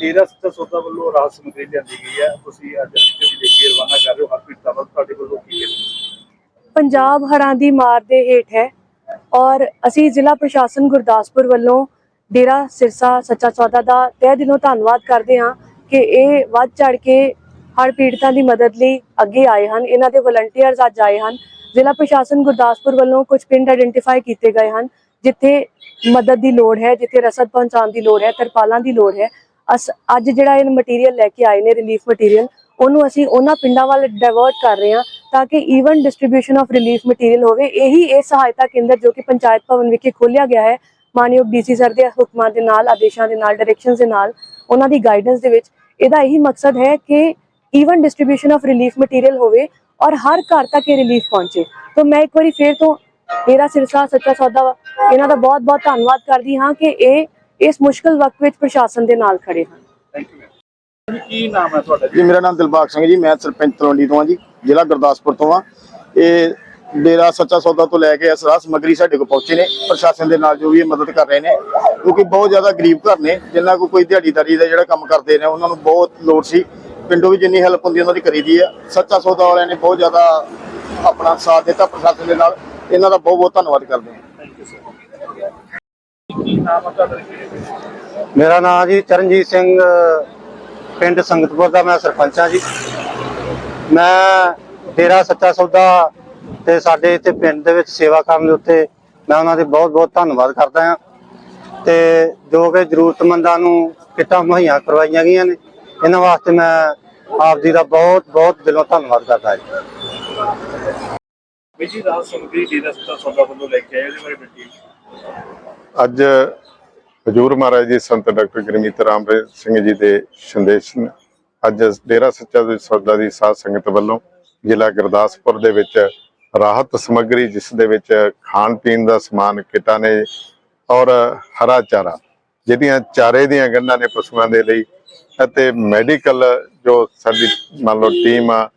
ਡੇਰਾ ਸੱਚਾ ਸੌਦਾ ਵੱਲੋਂ ਰਾਹਤ ਸਮੱਗਰੀ ਲਿਆਂਦੀ ਗਈ ਹੈ। ਤੁਸੀਂ ਅੱਜ ਅਸੀਂ ਵੀ ਦੇਖੀ ਰਵਾਨਾ ਕਰ ਰਹੇ ਹੋ। ਹਰਪ੍ਰੀਤ ਸਾਹਿਬ ਤੁਹਾਡੇ ਵੱਲੋਂ ਕੀ ਹੈ? ਪੰਜਾਬ ਹੜ੍ਹਾਂ ਦੀ ਮਾਰ ਦੇ ਹੇਠ ਹੈ ਔਰ ਅਸੀਂ ਜ਼ਿਲ੍ਹਾ ਪ੍ਰਸ਼ਾਸਨ ਗੁਰਦਾਸਪੁਰ ਵੱਲੋਂ ਡੇਰਾ ਸਿਰਸਾ ਸੱਚਾ ਸੌਦਾ ਦਾ ਤਹਿ ਦਿਲੋਂ ਧੰਨਵਾਦ ਕਰਦੇ ਹਾਂ ਕਿ ਇਹ ਵੱਧ ਚੜ ਕੇ ਹੜ੍ਹ ਪੀੜਤਾਂ ਦੀ ਮਦਦ ਲਈ ਅੱਗੇ ਆਏ ਹਨ। ਇਹਨਾਂ ਦੇ ਵਲੰਟੀਅਰਸ ਅੱਜ ਆਏ ਹਨ। ਜ਼ਿਲ੍ਹਾ ਪ੍ਰਸ਼ਾਸਨ ਗੁਰਦਾਸਪੁਰ ਵੱਲੋਂ ਕੁਝ ਪਿੰਡ ਆਇਡੈਂਟੀਫਾਈ ਕੀਤੇ ਗਏ ਹਨ, ਜਿੱਥੇ ਮਦਦ ਦੀ ਲੋੜ ਹੈ, ਜਿੱਥੇ ਰਸਦ ਪਹੁੰਚਾਉਣ ਦੀ ਲੋੜ ਹੈ, ਤਰਪਾਲਾਂ ਦੀ ਲੋੜ ਹੈ। ਅੱਜ ਜਿਹੜਾ ਇਹ ਮਟੀਰੀਅਲ ਲੈ ਕੇ ਆਏ ਨੇ ਰਿਲੀਫ ਮਟੀਰੀਅਲ ਉਹਨੂੰ ਅਸੀਂ ਉਹਨਾਂ ਪਿੰਡਾਂ ਵੱਲ ਡਾਇਵਰਟ ਕਰ ਰਹੇ ਹਾਂ ਤਾਂ ਕਿ even distribution of relief material ਹੋਵੇ, ਇਹੀ ਇਹ ਸਹਾਇਤਾ ਕੇਂਦਰ ਜੋ ਕਿ ਪੰਚਾਇਤ ਭਵਨ ਵਿਖੇ ਖੋਲ੍ਹਿਆ ਗਿਆ ਹੈ, ਮਾਨਯੋਗ ਡੀਸੀ ਸਰ ਦੇ ਹੁਕਮਾਂ ਦੇ ਨਾਲ, ਆਦੇਸ਼ਾਂ ਦੇ ਨਾਲ ਡਾਇਰੈਕਸ਼ਨਸ ਦੇ ਨਾਲ, ਉਹਨਾਂ ਦੀ ਗਾਈਡੈਂਸ ਦੇ ਵਿੱਚ ਇਹਦਾ ਇਹੀ ਮਕਸਦ ਹੈ ਕਿ even distribution of relief material ਹੋਵੇ ਔਰ ਹਰ ਘਰ ਤੱਕ ਇਹ ਰਿਲੀਫ ਪਹੁੰਚੇ। ਤਾਂ ਮੈਂ ਇੱਕ ਵਾਰੀ ਫੇਰ ਤੋਂ ਮੇਰਾ ਸਿਰਸਾ ਸੱਚਾ ਸੌਦਾ ਇਹਨਾਂ ਦਾ ਬਹੁਤ ਬਹੁਤ ਧੰਨਵਾਦ ਕਰਦੀ ਹਾਂ ਕਿ ਇਹ ਇਸ ਮੁਸ਼ਕਲ ਵਕਤ ਵਿੱਚ ਪ੍ਰਸ਼ਾਸਨ ਦੇ ਨਾਲ ਖੜੇ ਹਨ। ਥੈਂਕ ਯੂ ਮੈਮ ਕੀ ਨਾਮ ਹੈ ਤੁਹਾਡਾ ਜੀ? ਮੇਰਾ ਨਾਮ ਦਿਲਬਾਗ ਸਿੰਘ ਜੀ ਮੈਂ ਸਰਪੰਚ ਤਲਵੰਡੀ ਤੋਂ ਹਾਂ ਜੀ ਜ਼ਿਲ੍ਹਾ ਗੁਰਦਾਸਪੁਰ ਤੋਂ ਹਾਂ। ਇਹ ਡੇਰਾ ਸੱਚਾ ਸੌਦਾ ਤੋਂ ਲੈ ਕੇ ਇਸ ਰਾਹ ਸਮੱਗਰੀ ਸਾਡੇ ਕੋਲ ਪਹੁੰਚੇ ਨੇ ਪ੍ਰਸ਼ਾਸਨ ਦੇ ਨਾਲ ਜੋ ਵੀ ਇਹ ਮਦਦ ਕਰ ਰਹੇ ਨੇ ਕਿਉਂਕਿ ਬਹੁਤ ਜ਼ਿਆਦਾ ਗਰੀਬ ਘਰ ਨੇ ਜਿਨ੍ਹਾਂ ਕੋ ਕੋਈ ਦਿਹਾੜੀਦਾਰੀ ਦਾ ਜਿਹੜਾ ਕੰਮ ਕਰਦੇ ਨੇ ਉਹਨਾਂ ਨੂੰ ਬਹੁਤ ਲੋੜ ਸੀ। ਪਿੰਡੋਂ ਵੀ ਜਿੰਨੀ ਹੈਲਪ ਹੁੰਦੀ ਉਹਨਾਂ ਦੀ ਕਰੀਦੀ ਆ ਸੱਚਾ ਸੌਦਾ ਵਾਲਿਆਂ ਨੇ ਬਹੁਤ ਜ਼ਿਆਦਾ ਆਪਣਾ ਸਾਥ ਦਿੱਤਾ ਪ੍ਰਸ਼ਾਸਨ ਦੇ ਨਾਲ। ਇਹਨਾਂ ਦਾ ਬਹੁਤ ਬਹੁਤ ਧੰਨਵਾਦ ਕਰਦੇ ਹਾਂ। ਥੈਂਕ ਯੂ ਸਰ ਕੀ ਨਾਮ ਹੈ ਤੁਹਾਡਾ ਕਿਹੜੇ ਪਿੰਡ? ਮੇਰਾ ਨਾਮ ਜੀ ਚਰਨਜੀਤ ਸਿੰਘ ਪਿੰਡ ਸੰਗਤਪੁਰ ਦਾ ਮੈਂ ਸਰਪੰਚ ਹਾਂ ਜੀ। ਮੈਂ ਡੇਰਾ ਸੱਚਾ ਸੌਦਾ ਤੇ ਸਾਡੇ ਇੱਥੇ ਪਿੰਡ ਦੇ ਵਿੱਚ ਸੇਵਾ ਕਰਨ ਦੇ ਉੱਤੇ ਮੈਂ ਉਹਨਾਂ ਦੇ ਬਹੁਤ ਬਹੁਤ ਧੰਨਵਾਦ ਕਰਦਾ ਹਾਂ। ਤੇ ਜੋ ਕਿ ਜ਼ਰੂਰਤਮੰਦਾਂ ਨੂੰ ਕਿੱਟਾਂ ਮੁਹੱਈਆ ਕਰਵਾਈਆਂ ਗਈਆਂ ਨੇ ਇਹਨਾਂ ਵਾਸਤੇ ਮੈਂ ਆਪ ਜੀ ਦਾ ਬਹੁਤ ਬਹੁਤ ਦਿਲੋਂ ਧੰਨਵਾਦ ਕਰਦਾ ਹਾਂ ਵੀ ਜੀ ਰਾਹਤ ਸਮੱਗਰੀ ਡੇਰਾ ਸੱਚਾ ਸੌਦਾ ਵੱਲੋਂ ਲੈ ਕੇ ਆਏ ਉਹਦੇ ਬਾਰੇ ਬੇਟੀ ਅੱਜ ਹਜੂਰ ਮਹਾਰਾਜ ਜੀ, ਸੰਤ ਡਾਕਟਰ ਗੁਰਮੀਤ ਰਾਮ ਸਿੰਘ ਜੀ ਦੇ ਸੰਦੇਸ਼ ਅੱਜ ਡੇਰਾ ਸੱਚਾ ਦੇ ਸੌਦਾ ਦੀ ਸਾਧ ਸੰਗਤ ਵੱਲੋਂ ਜ਼ਿਲ੍ਹਾ ਗੁਰਦਾਸਪੁਰ ਦੇ ਵਿੱਚ ਰਾਹਤ ਸਮੱਗਰੀ, ਜਿਸ ਦੇ ਵਿੱਚ ਖਾਣ ਪੀਣ ਦਾ ਸਮਾਨ, ਕਿਟਾਂ ਨੇ ਔਰ ਹਰਾ ਚਾਰਾ ਜਿਹੜੀਆਂ ਚਾਰੇ ਦੀਆਂ ਗੰਢਾਂ ਨੇ ਪਸ਼ੂਆਂ ਦੇ ਲਈ ਅਤੇ ਮੈਡੀਕਲ ਜੋ ਸਾਡੀ ਮੰਨ ਲਓ ਟੀਮ ਆ,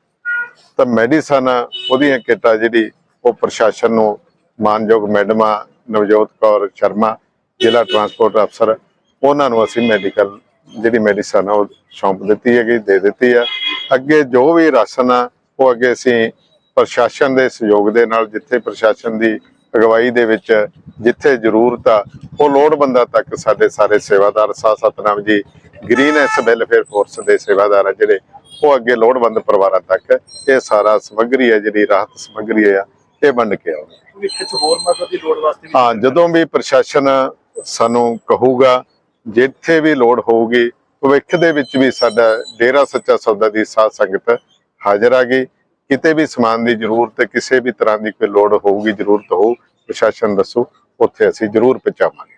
ਤਾਂ ਮੈਡੀਸਨ ਉਹਦੀਆਂ ਕਿੱਟਾਂ ਜਿਹੜੀ ਉਹ ਪ੍ਰਸ਼ਾਸਨ ਨੂੰ ਮਾਨਯੋਗ ਮੈਡਮਾਂ ਨਵਜੋਤ ਕੌਰ ਸ਼ਰਮਾ ਜ਼ਿਲ੍ਹਾ ਟਰਾਂਸਪੋਰਟ ਅਫਸਰ ਉਹਨਾਂ ਨੂੰ ਅਸੀਂ ਮੈਡੀਕਲ ਜਿਹੜੀ ਮੈਡੀਸਨ ਆ, ਉਹ ਸੌਂਪ ਦਿੱਤੀ ਹੈਗੀ, ਦੇ ਦਿੱਤੀ ਆ। ਅੱਗੇ ਜੋ ਵੀ ਰਾਸ਼ਨ ਆ, ਉਹ ਅੱਗੇ ਅਸੀਂ ਪ੍ਰਸ਼ਾਸਨ ਦੇ ਸਹਿਯੋਗ ਦੇ ਨਾਲ, ਜਿੱਥੇ ਪ੍ਰਸ਼ਾਸਨ ਦੀ ਅਗਵਾਈ ਦੇ ਵਿੱਚ ਜਿੱਥੇ ਜ਼ਰੂਰਤ ਆ, ਉਹ ਲੋੜਵੰਦਾਂ ਤੱਕ ਸਾਡੇ ਸਾਰੇ ਸੇਵਾਦਾਰ ਸਾਹ ਸਤਨਾਮ ਜੀ, ਗ੍ਰੀਨ ਐਸ ਵੈਲਫੇਅਰ ਫੋਰਸ ਦੇ ਸੇਵਾਦਾਰ ਆ ਜਿਹੜੇ, ਉਹ ਅੱਗੇ ਲੋੜਵੰਦ ਪਰਿਵਾਰਾਂ ਤੱਕ ਇਹ ਸਾਰਾ ਸਮੱਗਰੀ ਹੈ ਜਿਹੜੀ ਰਾਹਤ ਸਮੱਗਰੀ ਹੈ ਇਹ ਵੰਡ ਕੇ ਆਉਣਗੇ ਭਵਿੱਖ 'ਚ ਹੋਰ ਮਦਦ ਦੀ ਲੋੜ ਵਾਸਤੇ ਵੀ ਹਾਂ ਜਦੋਂ ਵੀ ਪ੍ਰਸ਼ਾਸਨ ਸਾਨੂੰ ਕਹੂਗਾ ਜਿੱਥੇ ਵੀ ਲੋੜ ਹੋਊਗੀ ਭਵਿੱਖ ਦੇ ਵਿੱਚ ਵੀ ਸਾਡਾ ਡੇਰਾ ਸੱਚਾ ਸੌਦਾ ਦੀ ਸਾਧ ਸੰਗਤ ਹਾਜ਼ਰ ਆ ਗਈ। ਕਿਤੇ ਵੀ ਸਮਾਨ ਦੀ ਜ਼ਰੂਰਤ ਕਿਸੇ ਵੀ ਤਰ੍ਹਾਂ ਦੀ ਕੋਈ ਲੋੜ ਹੋਊਗੀ ਜ਼ਰੂਰਤ ਹੋਊ ਪ੍ਰਸ਼ਾਸਨ ਦੱਸੋ ਉੱਥੇ ਅਸੀਂ ਜ਼ਰੂਰ ਪਹੁੰਚਾਵਾਂਗੇ।